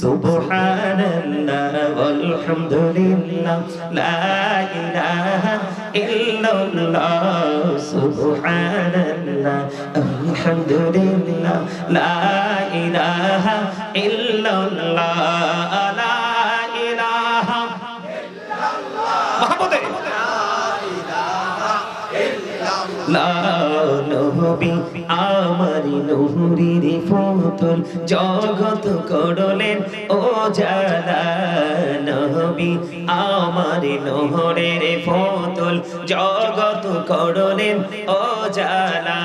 সুবহানাল্লাহ আলহামদুলিল্লাহ লা ইলাহা ইল্লাল্লাহ সুবহানাল্লাহ আলহামদুলিল্লাহ লা ইলাহা ইল্লাল্লাহ লা ইলাহা মাহমুদে নবী, আমারি নহরির ফুতুল জগত করলেন ও জালা নবী, আমারি নহরের ফুতুল জগত করলেন ও জালা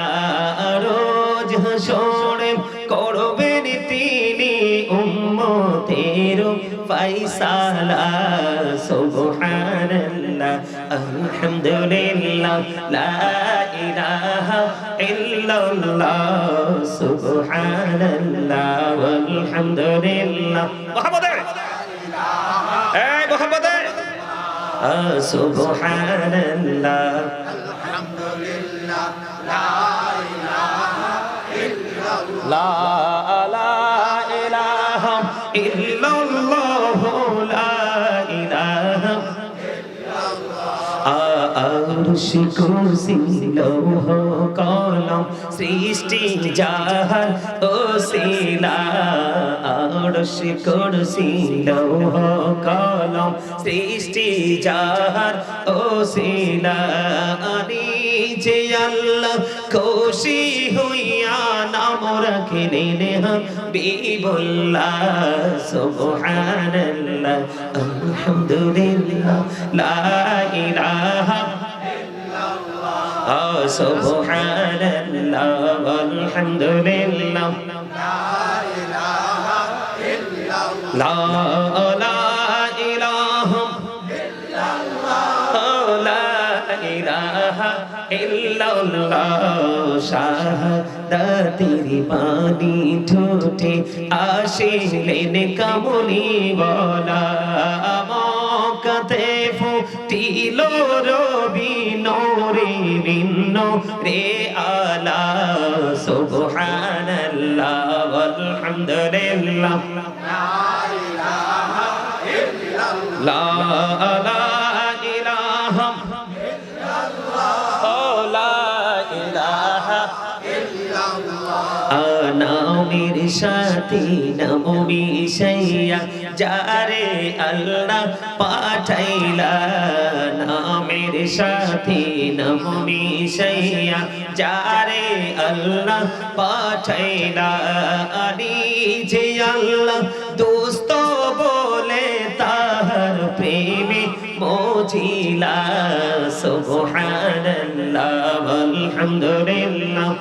রোজ হাসরে। ফাইসালা সুবহানাল্লাহ আলহামদুলিল্লাহ লা ইলাহা ইল্লাল্লাহ সুবহানাল্লাহ আলহামদুলিল্লাহ মুহাম্মদে এই ইলাহা কুরসি লৌহ কলম সৃষ্টি যাহার ওসিলা আরশ কুরসি লৌহ কলম সৃষ্টি যাহার ওসিলা আনি যে আল্লাহ খুশি হইয়া নাম রাখিলেন হাবিবুল্লাহ, সুবহানাল্লাহ, আলহামদুলিল্লাহ, লা ইলাহা সুবহানাল্লাহ আলহামদুলিল্লাহ লা লা ইলাহা লা ইলাহা ইল্লাল্লাহ শাহাদাতির বাণী ঠোঁটে আসিলেন কামলি বলা মকাতে ফুটিল ভিন্ন রে আলা সুবহানাল্লাহ আলহামদুলিল্লাহ লা লা নামের সাথে নাম মিশাইয়া যারে আল্লাহ পাঠাইলা। নামের সাথে নাম মিশাইয়া যারে আল্লাহ পাঠাইলা। আনি যে আল্লাহ দোস্ত বলে তাহার প্রেমে মোজিলা। সুবহানাল্লাহ, আলহামদুলিল্লাহ।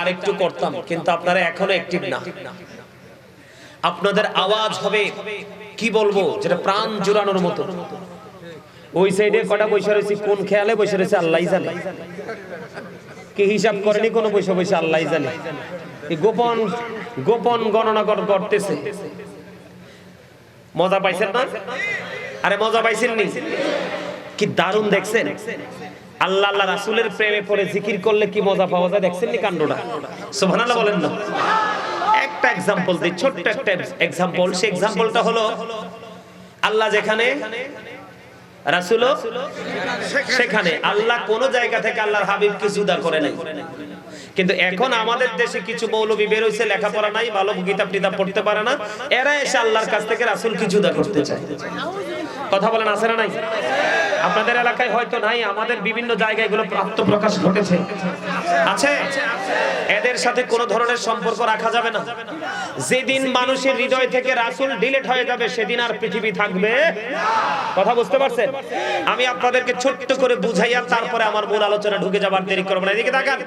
আরেকটু করতাম, কিন্তু আপনারা এখনও অ্যাক্টিভ না। আপনাদের আওয়াজ হবে, কি বলব, যেটা প্রাণ জোরানোর মতো। ওই সাইডে কটা বসে রয়েছে, কোন খেয়ালে বসে রয়েছে আল্লাহ জানে। কি হিসাব করেনি কোনো বসে বসে আল্লাহ জানে। গোপন গোপন গণনা করতেছে। মজা পাইছেন না? আরে মজা পাইছেন নি? কি দারুণ দেখছেন? আল্লাহ আল্লাহ রাসূলের প্রেমে পড়ে জিকির করলে কি মজা পাওয়া যায়? দেখছেন নি কাণ্ডটা? সুবহানাল্লাহ বলেন না। একটা এক্সাম্পল দিই, ছোট্ট একটা এক্সাম্পল সেই এক্সাম্পলটা হলো, আল্লাহ যেখানে রাসূল সেখানে। আল্লাহ কোন জায়গা থেকে আল্লাহর হাবিব কিছু জুদা করে নাই কিন্তু এখন আমাদের দেশে কিছু মৌলবী বের হইছে, লেখাপড়া নাই, ভালো কিতাব টিতাব পড়তে পারে না। এরা এসে আল্লাহর কাছ থেকে রাসূলকে জুদা করতে চায়? কথা বলেন, আছে না নাই? আপনাদের এলাকায় হয়তো নাই, আমাদের বিভিন্ন জায়গায় এগুলো আত্মপ্রকাশ ঘটেছে। আছে? এদের সাথে কোন ধরনের সম্পর্ক রাখা যাবে না। যেদিন মানুষের হৃদয় থেকে রাসুল ডিলেট হয়ে যাবে, সেদিন আর পৃথিবী থাকবে কথা বুঝতে পারছেন? আমি আপনাদেরকে ছোট্ট করে বুঝাইয়া তারপরে আমার মূল আলোচনা ঢুকে যাবার দেরি করব না। এদিকে তাকান।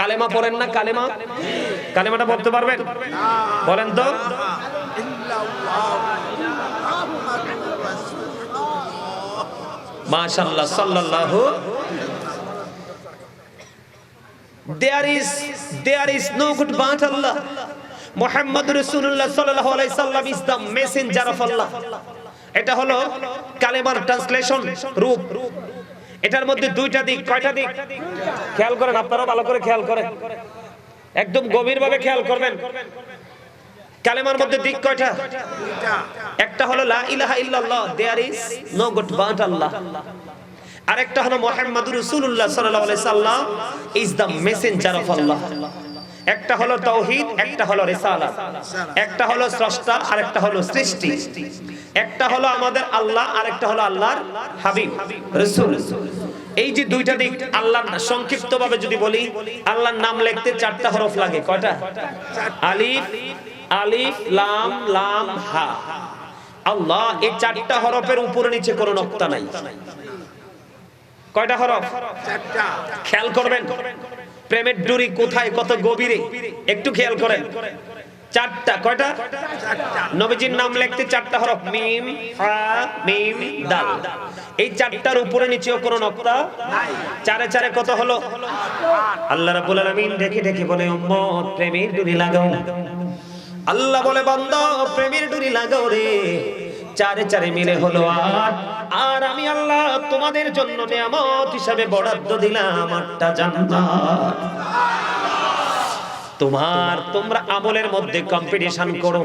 কালেমা পড়েন না, কালেমা? কালেমাটা পড়তে পারবেন? বলেন তো। মাশাআল্লাহ, সাল্লাল্লাহু। সাল্লাল্লাহু আলাইহি সাল্লাম ইজ মেসেঞ্জার অফ আল্লাহ এটা হলো কালেমার ট্রান্সলেশন রূপ। এটার মধ্যে দুইটা দিক কয়টা দিক? খেয়াল করেন আপনারা ভালো করে খেয়াল করেন। একদম গভীরভাবে খেয়াল করবেন। কালেমার মধ্যে দিক কয়টা? একটা হলো লা ইলাহা ইল্লাল্লাহ there is no god but Allah আরেকটা হলো মুহাম্মাদুর রাসূলুল্লাহ সাল্লাল্লাহু আলাইহি সাল্লাম is the messenger of Allah একটা হলো তাওহীদ একটা হলো রিসালাত। একটা হলো স্রষ্টা আর একটা হলো সৃষ্টি। একটা হলো আমাদের আল্লাহ আর একটা হলো আল্লাহর হাবিব রাসূল। এই যে দুইটা দিক আল্লাহর সংক্ষিপ্ত ভাবে যদি বলি আল্লাহর নাম লিখতে চারটা হরফ লাগে কয়টা? আলিফ আলিফ লাম লাম হা। আল্লাহ এই চারটা হরফের উপরে নিচে কোনো নক্তা নাই। কয়টা হরফ? খেয়াল করবেন প্রেমের ডুরি কোথায় কত গভীরে? একটু খেয়াল করেন। চারটা, কয়টা? নবীজির নাম লিখতে চারটা হরফ, মিম, হা, মিম, দাল। এই চারটার উপরে নিচেও কোনো নক্তা চারে চারে কত হলো? আল্লাহ রাব্বুল আলামিন দেখে দেখে বলে, উম্মত, প্রেমের ডুরি লাগাও। আল্লাহ বলে, বান্দা, প্রেমের ডুরি লাগাও রে। চারে চারে মিলে হলো আট। আর আমি আল্লাহ তোমাদের জন্য নিয়ামত হিসাবে বরাদ্দ দিলাম আটটা জান্নাত। তোমার, তোমরা আমলের মধ্যে কম্পিটিশন করো।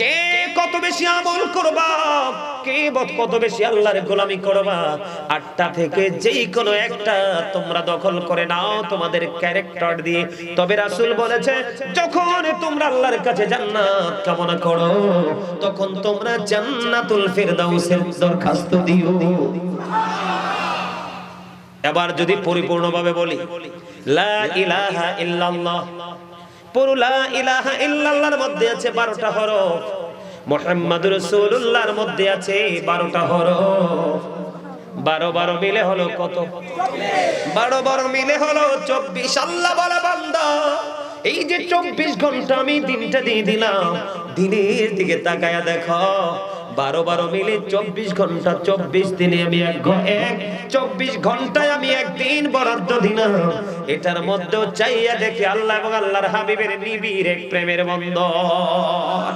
কে কত বেশি আমল করবা? কে কত বেশি আল্লাহর গোলামি করবা? আটটা থেকে যেই কোনো একটা তোমরা দখল করে নাও তোমাদের ক্যারেক্টার দিয়ে। তবে রাসূল বলেছে, যখন তোমরা আল্লাহর কাছে জান্নাত কামনা করো, তখন তোমরা জান্নাতুল ফেরদাউসের দরখাস্ত দিও। এবার যদি পরিপূর্ণভাবে বলি, লা ইলাহা ইল্লাল্লাহ। পুরো ইলাহা ইল্লাল্লাহর মধ্যে আছে 12টা হরফ। মোহাম্মদ রসুল্লাহর মধ্যে আছে 12টা হরফ। বারো বারো মিলে হলো কত? বারো বারো মিলে হলো চব্বিশ। আল্লাহ বলে, বান্দা, এই যে চব্বিশ ঘণ্টা আমি দিনটা দিয়ে দিলাম। দিনের দিকে তাকায়া দেখো বারো বারো মিলে চব্বিশ ঘণ্টা, চব্বিশ দিনে আমি এক চব্বিশ ঘন্টায় আমি একদিন বরাদ্দ দিলাম। এটার মধ্যেও চাইয়া দেখি আল্লাহ এবং আল্লাহর হাবিবের নিবিড় এক প্রেমের বন্ধন।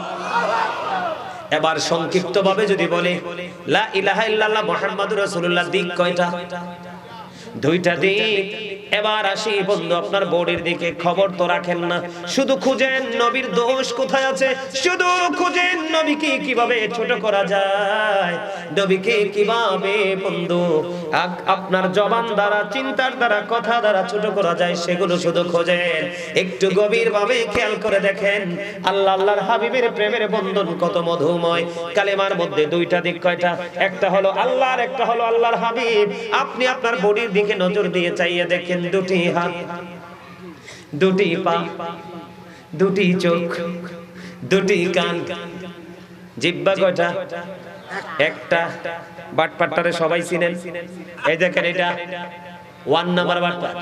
এবার সংক্ষিপ্ত ভাবে যদি বলে, লা ইলাহা ইল্লাল্লাহ মুহাম্মাদুর রাসূলুল্লাহ, দিক কয়টা? দুইটা দিক। এবার আসি বন্ধু, আপনার বোর্ডের দিকে খবর তো রাখেন না। শুধু খুঁজেন নবীর দোষ কোথায় আছে, শুধু খুঁজেন নবীকে কীভাবে ছোট করা যায়, নবীকে কীভাবে বন্ধু আপনার জবান দ্বারা, চিন্তার দ্বারা, কথা দ্বারা ছোট করা যায়, সেগুলো শুধু খোঁজেন। একটু গভীর ভাবে খেয়াল করে দেখেন, আল্লাহ আল্লাহর হাবিবের প্রেমের বন্ধন কত মধুময়। কালেমার মধ্যে দুইটা দিক, কয়টা? একটা হলো আল্লাহর, একটা হলো আল্লাহর হাবিব। আপনি আপনার বডির দিকে নজর দিয়ে চাইয়ে দেখেন দুটি হাত, দুটি পা, দুটি চোখ, দুটি কান, জিব্বা কয়টা? একটা। বাটপাট্টারে সবাই চিনেন। এই দেখেন এটা ওয়ান নাম্বার বাটপাট।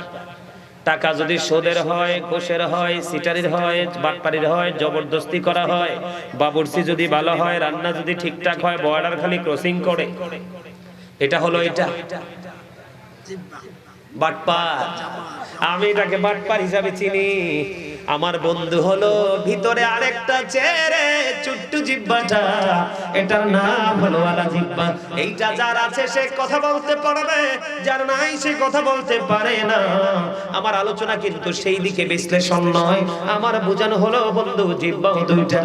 টাকা যদি সোদের হয়, কোষের হয়, সিটারির হয় বাটপাড়ির হয়, জবরদস্তি করা হয়, বাবুর্চি যদি ভালো হয়, রান্না যদি ঠিকঠাক হয়, বর্ডার খালি ক্রসিং করে। এটা হলো এটা। বাটপার। আমি এটাকে বাটপার হিসাবে চিনি। আমার বন্ধু হলো ভিতরে আরেকটা চেহারে ছোট্ট জিব্বাটা। এটার নাম হলো আলা জিব্বা। এইটা যার আছে সে কথা বলতে পারবে, যার নাই সে কথা বলতে পারে না। আমার আলোচনা কিন্তু সেই দিকে বিশ্লেষণ নয়। আমার বোঝানো হলো বন্ধু জিব্বা দুইটা।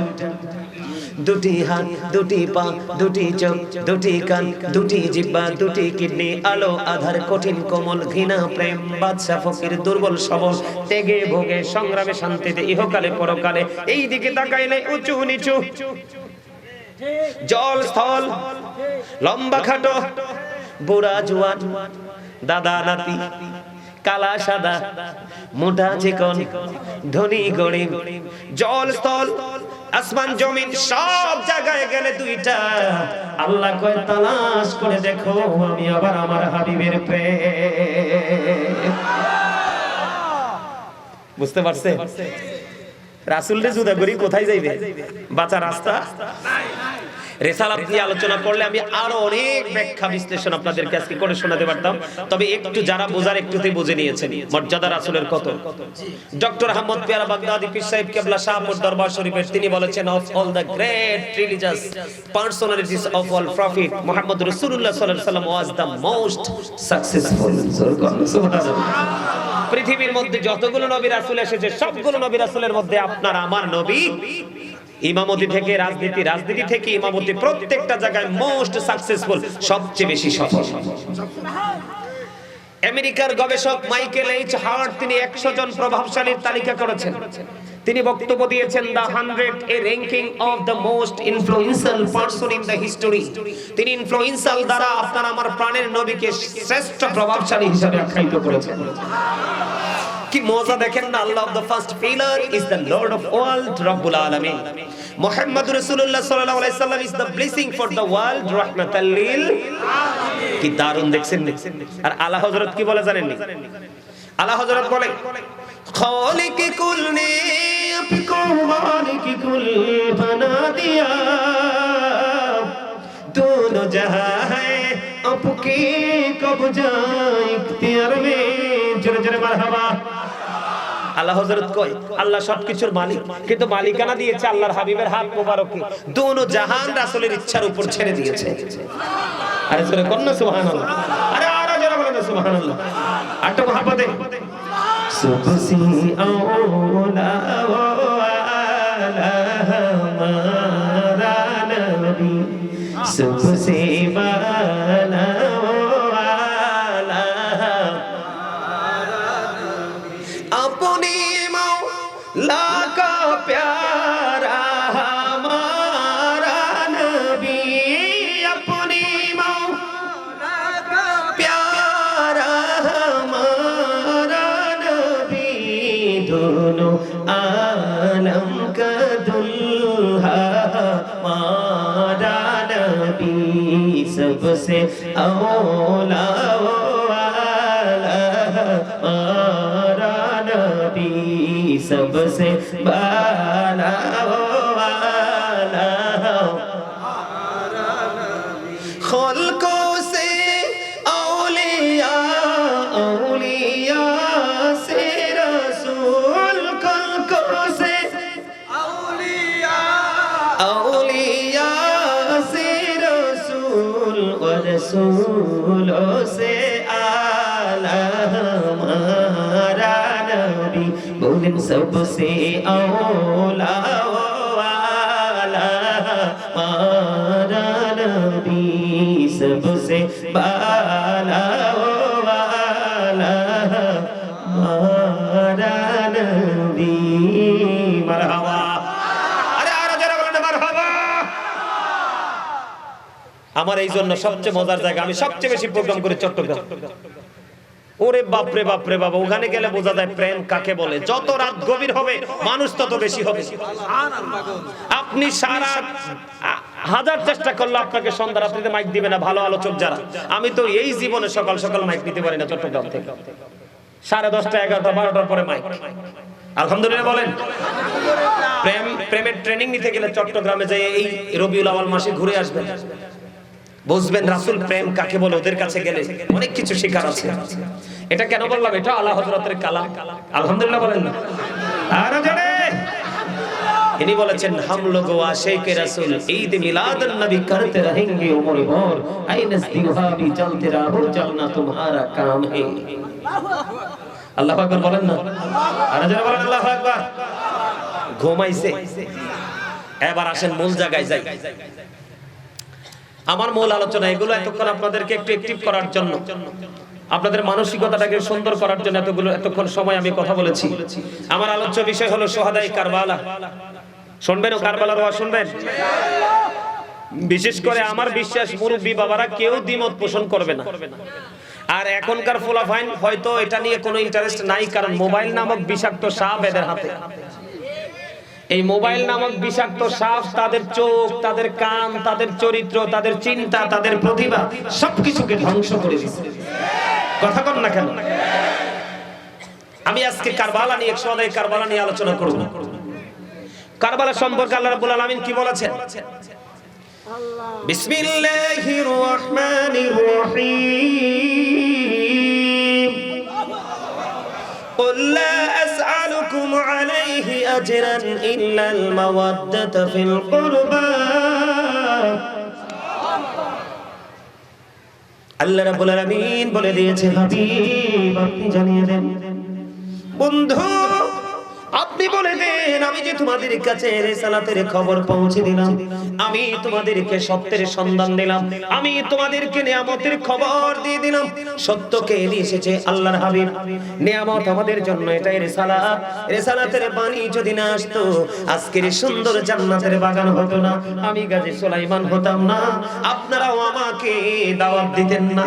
দুটি হাত, দুটি পা, দুটি চোখ, দুটি কান, দুটি জিব্বা, দুটি কিডনি, আলো, আধার, কঠিন কোমল, ঘৃণা, প্রেম, বাদশা, ফকির, দুর্বল, সবল, তেগে, ভোগে, সংগ্রামে শান্তিতে, ইহকালে, পরকালে, এই দিকে তাকাইলে উঁচু, নিচু, জল, স্থল, লম্বা খাটো, বুড়া, জুয়ান, দাদা, নাতি, কালা, সাদা, মোটা, চিকন, ধনী, গরিব, জল, স্থল আসমান, জমিন, সব জায়গায় গেলে দুইটা। আল্লাহ কয়, তালাশ করে দেখো, আমি আবার আমার হাবিবের প্রেম। বুঝতে পারছে? রাসুল রে জুদা করি কোথায় যাইবে? বাঁচা রাস্তা? আলোচনা করলে আমি আরও অনেক ব্যাখ্যা বিশ্লেষণ আপনাদেরকে আজকে করে শোনাতে পারতাম। তবে একটু যারা বোঝার বুঝে নিয়েছেন কত? ডক্টর আহমদ পিয়ারা বাগদাদি, পীর সাহেব কেবলা শাহপুর দরবার শরীফের তিনি বলেছেন of all great religious personalities of all prophet রাসূলুল্লাহ সাল্লাল্লাহু আলাইহি ওয়াজ মোস্ট সাকসেসফুল পৃথিবীর মধ্যে যতগুলো নবী রাসূল এসেছে, সবগুলো নবী রাসূলের মধ্যে আপনার আমার নবী ইমামতি থেকে রাজনীতি রাজনীতি থেকে ইমামতি প্রত্যেকটা জায়গায় মোস্ট সাকসেসফুল সবচেয়ে বেশি সফল। আমেরিকার গবেষক মাইকেল এইচ হার্ট তিনি একশো জন প্রভাবশালীর তালিকা করেছেন। তিনি বক্তব্য দিয়েছেন the hundred A ranking of the most influential person in the history তিনি ইনফ্লুয়েন্সিয়াল দ্বারা আপনার আমার প্রাণের নবীকে শ্রেষ্ঠ প্রভাবশালী হিসেবে আখ্যায়িত করেছেন। কি মজা দেখেন না আল্লাহ of the first pillar is the lord of world রব্বুল আলামিন মুহাম্মদ রাসূলুল্লাহ সাল্লাল্লাহু আলাইহি সাল্লাম is the blessing for the world রাহমাতাল লিল কি দারুণ দেখছেন নি? আর আলা হযরত কি বলে জানেন নি আলা হযরত বলে খালিক কুল ने आपको मालिक कुल बना दिया दोनों जहां है आपके कब्जा इख्तियार में জোরে জোরে মারহাবা আল্লাহ হযরত কয়, আল্লাহ সবকিছুর মালিক। কিন্তু মালিকানা দিয়েছে আল্লাহর হাবিবের হাত মোবারকে। দোনো জাহান রাসূলের ইচ্ছার উপর ছেড়ে দিয়েছে। আরে জোরে কোন না, সুবহানাল্লাহ। আরে জোরে বলেন সুবহানাল্লাহ। মহাপদে সুবসি আওলা ওয়ালা নবী। সুবসি বালা सबसे औला वाला हमारा नबी सबसे बाला बोलें सबसे औला वाला हमारा नबी सबसे बाला वाला हमारा नबी मरहबा আরে আরে যারা বলেন মারহাবা আমার এই জন্য সবচেয়ে মজার জায়গা আমি সবচেয়ে বেশি প্রোগ্রাম করি চট্টগ্রাম ওরে বাপরে বাপরে, বাবা, ওখানে গেলে বোঝা যায় প্রেম কাকে বলে? যত রাত গভীর হবে, মানুষ তত বেশি হবে। আপনি সারা হাজার চেষ্টা করলে আপনাকে সন্ধ্যা রাত্রিতে মাইক দিবে না, ভালো আলোচক যারা। আমি তো এই জীবনে সকাল সকাল মাইক নিতে পারি না চট্টগ্রাম থেকে। সাড়ে দশটা, এগারোটা, বারোটার পরে মাইক আলহামদুলিল্লাহ বলেন। প্রেম, প্রেমের ট্রেনিং নিতে গেলে চট্টগ্রামে যাই এই রবিউল আওয়াল মাসে ঘুরে আসবেন। বুঝবেন রাসূল প্রেম কাকে বলে ওদের কাছে গেলে অনেক কিছু শেখার আছে এটা কেন বললাম এটা আল্লাহ হযরতের কালাম আলহামদুলিল্লাহ বলেন না আরো জোরে ইনি বলেছেন हम लोग आशिक रसूल ईद मिलाद नबी करते रहेंगे उम्र भर आई नजदीहा भी चलते रहो चलना तुम्हारा काम है আল্লাহু আকবার বলেন না আরো জোরে বলেন আল্লাহু আকবার ঘুমাইছে এবার আসেন মূল জায়গায় যাই আমার মূল আলোচনা, এগুলো এতক্ষণ আপনাদেরকে একটু অ্যাক্টিভ করার জন্য। আপনাদের মানসিকতাটাকে সুন্দর করার জন্য এতগুলো এতক্ষণ সময় আমি কথা বলেছি। আমার আলোচ্য বিষয় হলো সোহাদাই কারবালা। শুনবেন ও কারবালার ওয়াজ শুনবেন? বিশেষ করে আমার বিশ্বাস মুরব্বী বাবারা কেউ দ্বিমত পোষণ করবে না। আর এখনকার ফোলাফাইন হয়তো এটা নিয়ে কোনো ইন্টারেস্ট নাই, কারণ মোবাইল নামক বিষাক্ত সাপ এদের হাতে। এই মোবাইল নামক বিষাক্ত সাপ তাদের চোখ তাদের কান তাদের চরিত্র তাদের চিন্তা তাদের প্রতিভা সবকিছুকে ধ্বংস করে দিচ্ছে কথা কন না কেন আমি আজকে কারবালা নিয়ে একশো কারবালা নিয়ে আলোচনা করব কারবালা সম্পর্কে আল্লাহ রাব্বুল আলামিন কি বলেছেন বিসমিল্লাহির রহমানির রহিম قل لا أسألكم عليه أجرا إلا المودة في القربى আল্লাহ রাব্বুল আলামিন বলে দিয়েছে হাবিব আপনি জানিয়ে দেন বন্ধু আপনি বলে দেন, আমি যে তোমাদের কাছে রেসালাতের খবর পৌঁছে দিলাম, আমি তোমাদেরকে সত্যের সন্ধান দিলাম, আমি তোমাদেরকে নিয়ামতের খবর দিয়ে দিলাম। সত্যকে নিয়ে এসেছে আল্লাহর হাবিব। নিয়ামত আমাদের জন্য, এটাই রেসালাত। রেসালাতের বাণী যদি না আসতো, আজকের সুন্দর জান্নাতের বাগান হতো না। আমি গাজী সুলাইমান হতাম না। আপনারাও আমাকে দাওয়াত দিতেন না।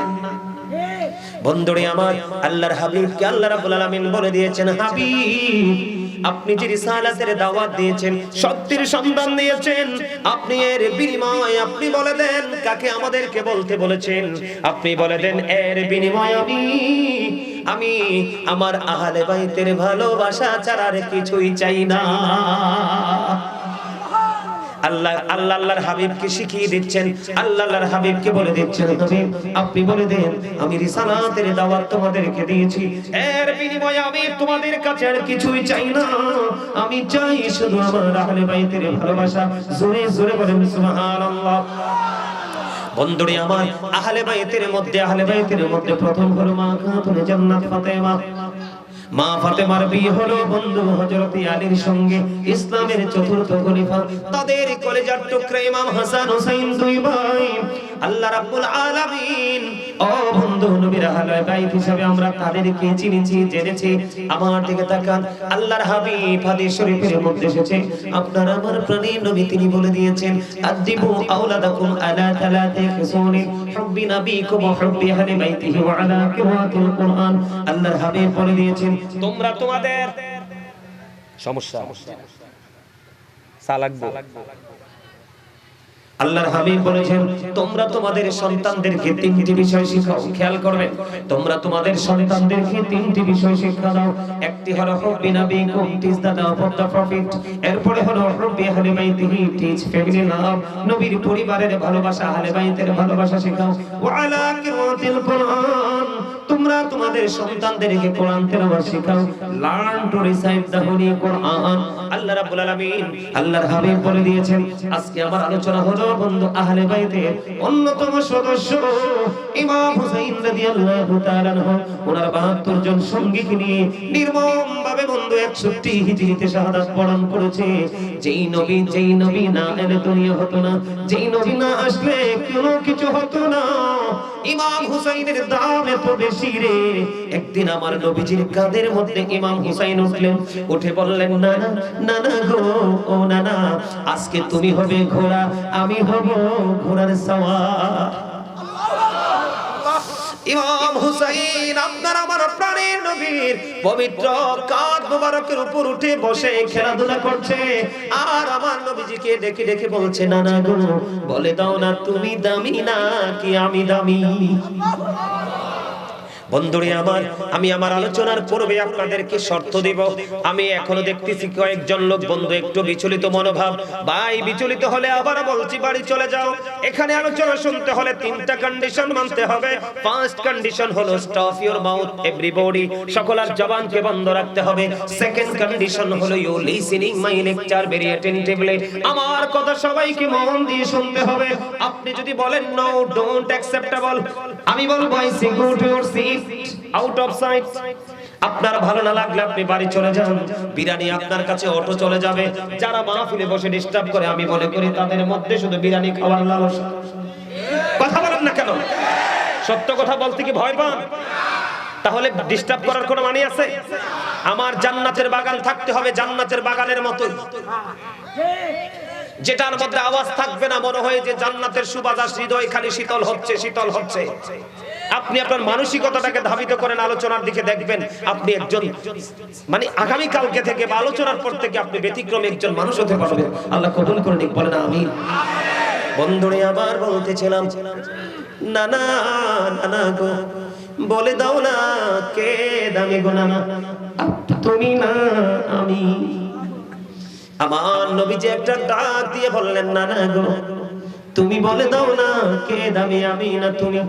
বন্ধুরে আমার, আল্লাহর হাবিবকে আল্লাহ রাব্বুল আলামিন বলে দিয়েছেন, হাবিব আপনি যে রিসালাতের দাওয়াত দিয়েছেন, সত্যের সন্ধান দিয়েছেন, আপনি এর বিনিময় আপনি বলে দেন, কাকে আমাদেরকে বলতে বলেছেন? আপনি বলে দেন, এর বিনিময় আমি আমি আমার আহলে বাইতের ভালোবাসা ছাড়া আর কিছুই চাই না। আল্লাহ আল্লাহ, আল্লাহর হাবিবকে শিখিয়ে দিচ্ছেন। আল্লাহ, আল্লাহর হাবিবকে বলে দিচ্ছেন হাবিব আপনি বলে দেন, আমি রিসালাতের দাওয়াত তোমাদেরকে দিয়েছি। এর বিনিময়ে আমি তোমাদের কাছে আর কিছুই চাই না। আমি চাই শুধু আমার আহলে বাইতের ভালোবাসা। জোরে জোরে বলেন, সুবহানাল্লাহ। বন্ধুরে আমার, আহলে বাইতের মধ্যে, আহলে বাইতের মধ্যে প্রথম হলো মা খাতুন জান্নাত ফাতেমা। মা ফাতেমার বিয়ে হলো, বন্ধু হযরত আলীর সঙ্গে ইসলামের চতুর্থ খলিফা। তাদের কলেজার টুকরা ইমাম হাসান হোসেন দুই ভাই। আল্লাহ রাব্বুল আলামিন, ও বন্ধু নবীর আহলে বাইত হিসাবে আমরা তাদেরকে চিনেছি, জেনেছি, আমার দিকে তাকান। আল্লাহর হাবিব হাদিস শরীফের মধ্যে এসেছে, আপনার আমার প্রাণের নবী তিনি বলে দিয়েছেন, আদিবু আওলাদাকুম আলা তালাতি খিসুনি হুব্বি নাবিকুম ওয়া হুব্বি আহলি বাইতিহি ওয়া আলা কিরাতিল কুরআন। আল্লাহর হাবিব বলে দিয়েছেন তোমরা তোমাদের সমস্যা। সালাকবো আল্লাহর হাবিব বলেছেন, তোমরা তোমাদের সন্তানদেরকে তিনটি বিষয় শিখাও, খেয়াল করবে। তোমরা তোমাদের সন্তানদেরকে তিনটি বিষয় শিক্ষা দাও। একটি হলো হুব্বি নাবিকুম teach the love of the prophet. এরপরে হলো হুব্বি আহলে বাইতিহি টিচ ফ্যামিলি লাভ। নবীর পরিবারের ভালোবাসা, আহলে বাইতের ভালোবাসা শেখাও। ওয়া আলা কিরাতিল কোরআন। তোমরা তোমাদের সন্তানদেরকে কোরআন তেলাওয়াত শেখাও। Learn to recite the holy Quran আল্লাহ রাব্বুল আলামিন আল্লাহর হাবিব বলে দিয়েছেন, আজকে আমার আলোচনা হলো বন্ধু আহলে অন্যতম সদস্য ইমাম হুসাইন রাদিয়াল্লাহু তাআলা ওনার 72 জন সঙ্গীকে নিয়ে বন্ধু 61 হিজরিতে শাহাদাত বরণ করেছে। যেই নবী যেই নবী না এলে দুনিয়া হতো না। যেই নবী না আসলে কোনো কিছু হতো না। ইমাম হুসাইনের দাম এত বেশি রে। একদিন আমার নবীজির কাঁধের মধ্যে ইমাম হুসাইন উঠলেন। উঠে বললেন না না না না গো, ও না না, আজকে তুমি হবে ঘোড়া, আমি হব ঘোড়ার সওয়ার। ইমাম হুসাইন, আপনার আমার প্রাণের নবীর পবিত্র কাঁধ মোবারকের উপর উঠে বসে খেলাধুলা করছে, আর আমার নবীজিকে ডেকে ডেকে বলছে, না না গো, বলে দাও না, তুমি দামি না কি আমি দামি? বন্ধুরে আমার, আমি আমার আলোচনার পূর্বে আপনাদেরকে শর্ত দেব। আমি এখনও দেখতেছি কয়েকজন লোক, বন্ধু, একটু বিচলিত মনোভাব। ভাই, বিচলিত হলে আবার বলছি, বাড়ি চলে যাও। এখানে আলোচনা শুনতে হলে তিনটা কন্ডিশন মানতে হবে। ফার্স্ট কন্ডিশন হলো স্টপ ইওর মাউথ এভরিবডি সকলের জবানকে বন্ধ রাখতে হবে। সেকেন্ড কন্ডিশন হলো you listening my lecture very attentively আমার কথা সবাইকে মন দিয়ে শুনতে হবে। আপনি যদি বলেন নো ডোন্ট অ্যাকসেপ্টেবল আমি বলব I see to your seat out of sight আপনার ভালো না লাগলে আপনি বাড়ি চলে যান। বিরিয়ানি আপনার কাছে অটো চলে যাবে। যারা মাহফিলে বসে ডিস্টার্ব করে, আমি মনে করি তাদের মধ্যে শুধু বিরিয়ানি খাওয়ার লালসা। কথা বলেন না কেন? সত্য কথা বলতে কি ভয় পান? তাহলে ডিস্টার্ব করার কোনো মানে আছে? আমার জান্নাতের বাগান থাকতে হবে জান্নাতের বাগানের মতো যেটার মধ্যে আওয়াজ থাকবে না, মনে হয় যে জান্নাতের সুবাতাস হৃদয় খালি শীতল হচ্ছে শীতল হচ্ছে। আপনি আপনার মানসিকতাটাকে ধাবিত করেন, আলোচনার দিকে দেখবেন আপনি একজন মানে আগামী কালকে থেকে বা আলোচনার পর থেকে আপনি ব্যতিক্রম একজন মানুষ হতে পারবেন। আল্লাহ কবুল করে নিক বলেন আমি বন্ধুরে, আবার বলতেছিলাম না না না গো, বলে দাও না কে দামি গো না তুমি না আমি। আমার নবী যে একটা ডাক দিয়ে বললেন না না গো, তুমি বলে দাও না কে দামি আমি না তুমি?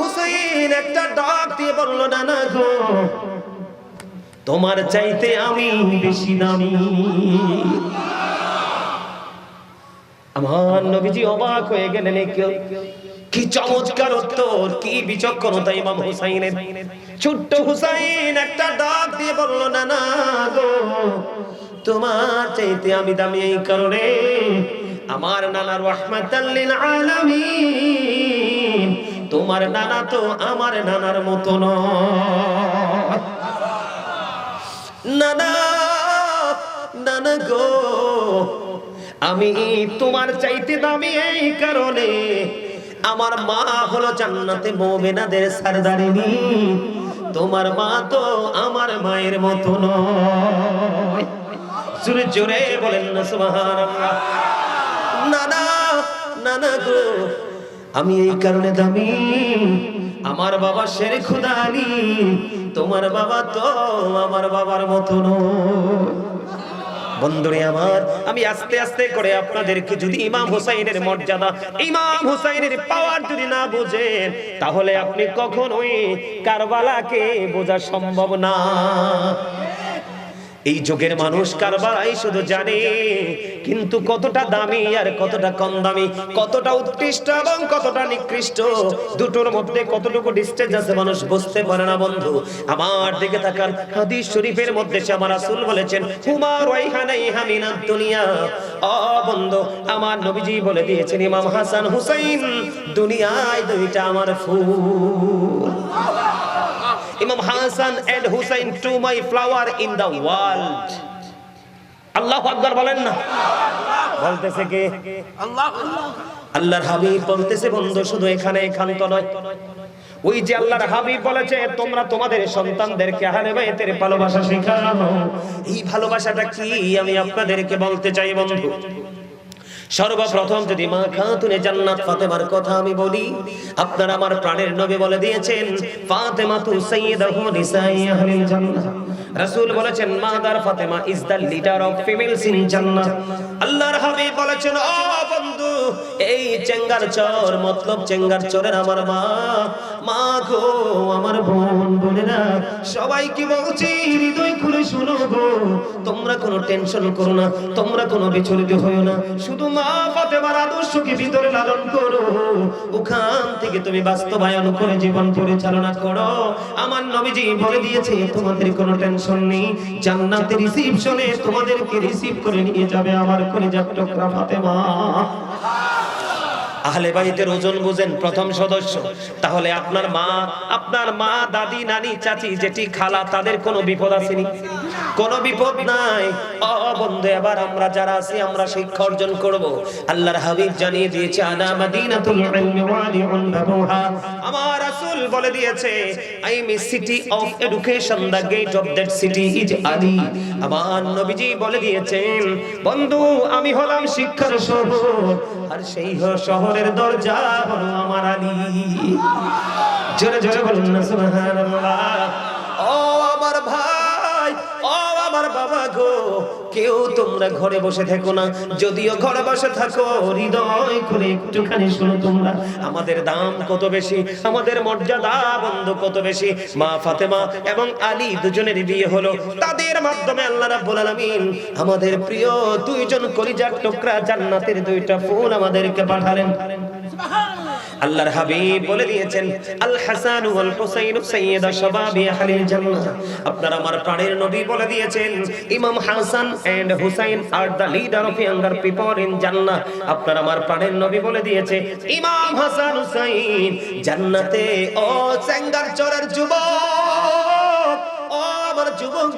হুসাইন একটা দিয়ে বলল, না না গো, তোমার চাইতে আমি বেশি দামি। আমার নবীজি অবাক হয়ে গেলেন কি চমৎকার উত্তর, কি বিচক্ষণতা ইমাম হুসাইনের। ছোট্ট হুসাইন একটা ডাক দিয়ে বলল, না না গো, তোমার চাইতে আমি দামি এই কারণে আমার নানা রহমাতাল্লিল আলামিন। তোমার নানা তো আমার নানার মতো নয়। নানা নানা গো, আমি তোমার চাইতে দামি এই কারণে আমার মা হলো জান্নাতে মোমেনাদের সারদারিনী। তোমার মা তো আমার মায়ের মতো নয়। জোরে জোরে বলেন না, সুবহানাল্লাহ। নানা গো, আমি এই কারণে দামি। আমার বাবা শের খুদানি তোমার বাবা তো আমার বাবার মতো বন্ধুরে আমার, আমি আস্তে আস্তে করে আপনাদেরকে যদি ইমাম হুসাইনের মর্যাদা, ইমাম হুসাইনের পাওয়ার যদি না বুঝেন, তাহলে আপনি কখনোই কারবালাকে বোঝা সম্ভব না। এই যুগের মানুষ কারবালাই শুধু জানে, কিন্তু কতটা দামি আর কতটা কম দামি, কতটা উৎকৃষ্ট এবং কতটা নিকৃষ্ট, দুটোর মধ্যে কতটুকু ডিস্টেন্স আছে মানুষ বুঝতে পারে না বন্ধু। আমার দিকে তাকান, হাদিস শরীফের মধ্যে আমার রাসূল বলেছেন, হুমা রাইহানাই হামিনাদ দুনিয়া। ও বন্ধু, আমার নবীজি বলে দিয়েছেন, ইমাম হাসান হুসাইন, দুনিয়ায় দুইটা আমার ফুল। Imam Hasan and Hussain two my flower in the world আল্লাহু আকবার বলেন না। বলতেছে কে? আল্লাহর হাবিব বলতেছে বন্ধু শুধু এখানে এখান্ত নয়। ওই যে আল্লাহর হাবিব বলেছে তোমরা তোমাদের সন্তানদেরকে আহলে বাইতের ভালোবাসা শেখানো এই ভালোবাসাটা কি? আমি আপনাদেরকে বলতে চাই বন্ধু। সর্বপ্রথম যদি মা খাতুনে জান্নাত ফাতেমার কথা আমি বলি, আপনার আমার প্রাণের নবী বলে দিয়েছেন ফাতেমা তু সাইয়্যিদাহু নিসাই আহলিল জান্নাহ। রাসূল বলেছেন, mother Fatima is the leader of females in জান্নাত আল্লাহর হাবিব বলেছেন, ও এই চেঙ্গার চর, মতলব চেঙ্গার চরের আমার মা। মা গো, আমার বোন বোনেরা সবাইকে বলছি? হৃদয় খুলে শুনো গো। তোমরা কোনো টেনশন করো না, তোমরা কোনো বিচলিত হইও না। শুধু মা ফাতেমার আদর্শকে ভিতরে লালন করো। ওখান থেকে তুমি বাস্তবায়ন করে জীবন পরিচালনা করো। আমার নবীজি বলে দিয়েছে, তোমাদের কোনো টেনশন নেই। জান্নাতের রিসিপশনে তোমাদেরকে রিসিভ করে নিয়ে যাবে আমার কলিজার টুকরা ফাতেমা। আহলে বাইতের ওজন বুঝেন প্রথম সদস্য। তাহলে আপনার মা আপনার মা, দাদি, নানি, চাচি যেটি খালা, তাদের কোনো বিপদ আসেনি? কোনো বিপদ নাই। ও বন্ধু, এবার আমরা যারা আছি, আমরা শিক্ষা অর্জন করব। আল্লাহর হাবিব জানিয়ে দিয়েছে আমার বলে দিয়েছে I am city of education the gate of that city is Ali আমার নবীজি বলে দিয়েছেন বন্ধু, আমি হলাম শিক্ষার শহর, আর সেই শহরের দরজা হলো আমার আলী। জোরে জোরে বলুন সুবহানাল্লাহ। ও, আমার ভাই! আমার বাবা গো, কেউ তোমরা ঘরে বসে থেকো না। যদিও ঘরে বসে থাকো, হৃদয় খুলে একটুখানি শোনো তোমরা। আমাদের দাম কত বেশি, আমাদের মর্যাদা বন্ধ কত বেশি। মা ফাতেমা এবং আলী দুজনের বিয়ে হলো। তাদের মাধ্যমে আল্লাহ রাব্বুল আলামিন আমাদের প্রিয় দুইজন কলিজার টুকরা জান্নাতের দুইটা ফুল আমাদেরকে পাঠালেন। আল্লাহর হাবিব বলে দিয়েছেন, আল হাসান ওয়াল হুসাইন সাইয়্যিদা শাবাবি আহলিল জান্নাহ। আপনার আমার প্রাণের নবী বলে দিয়েছেন, Imam Hasan and Hussain are the leader of younger people in জান্নাহ। আপনার আমার প্রাণের নবী বলে দিয়েছে, ইমাম হাসান হুসাইন, জান্নাতে ও চেঙ্গার চরের যুবক, ও আমার যুবক